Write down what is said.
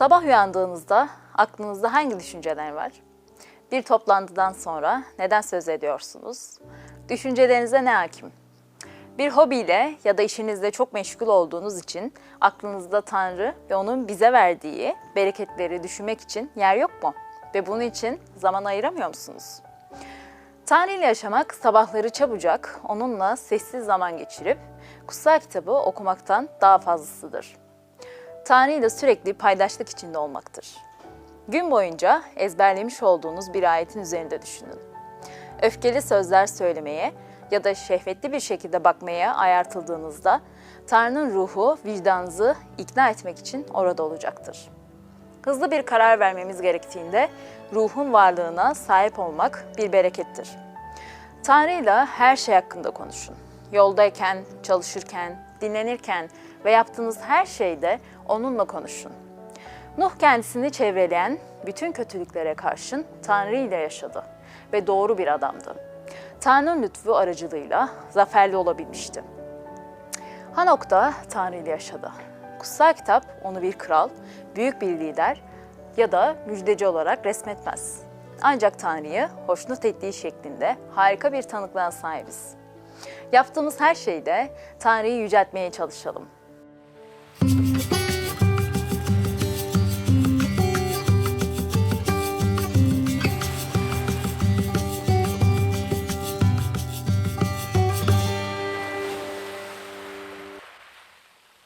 Sabah uyandığınızda aklınızda hangi düşünceler var? Bir toplantıdan sonra neden söz ediyorsunuz? Düşüncelerinize ne hakim? Bir hobiyle ya da işinizde çok meşgul olduğunuz için aklınızda Tanrı ve onun bize verdiği bereketleri düşünmek için yer yok mu? Ve bunun için zaman ayıramıyor musunuz? Tanrı ile yaşamak sabahları çabucak onunla sessiz zaman geçirip kutsal kitabı okumaktan daha fazlasıdır. Tanrı ile sürekli paydaşlık içinde olmaktır. Gün boyunca ezberlemiş olduğunuz bir ayetin üzerinde düşünün. Öfkeli sözler söylemeye ya da şehvetli bir şekilde bakmaya ayartıldığınızda Tanrı'nın ruhu vicdanınızı ikna etmek için orada olacaktır. Hızlı bir karar vermemiz gerektiğinde ruhun varlığına sahip olmak bir berekettir. Tanrı ile her şey hakkında konuşun. Yoldayken, çalışırken, dinlenirken ve yaptığınız her şeyde onunla konuşun. Nuh kendisini çevreleyen bütün kötülüklere karşın Tanrı ile yaşadı ve doğru bir adamdı. Tanrı'nın lütfu aracılığıyla zaferli olabilmişti. Hanok da Tanrı ile yaşadı. Kutsal kitap onu bir kral, büyük bir lider ya da müjdeci olarak resmetmez. Ancak Tanrı'yı hoşnut ettiği şeklinde harika bir tanıklığa sahibiz. Yaptığımız her şeyde Tanrı'yı yüceltmeye çalışalım.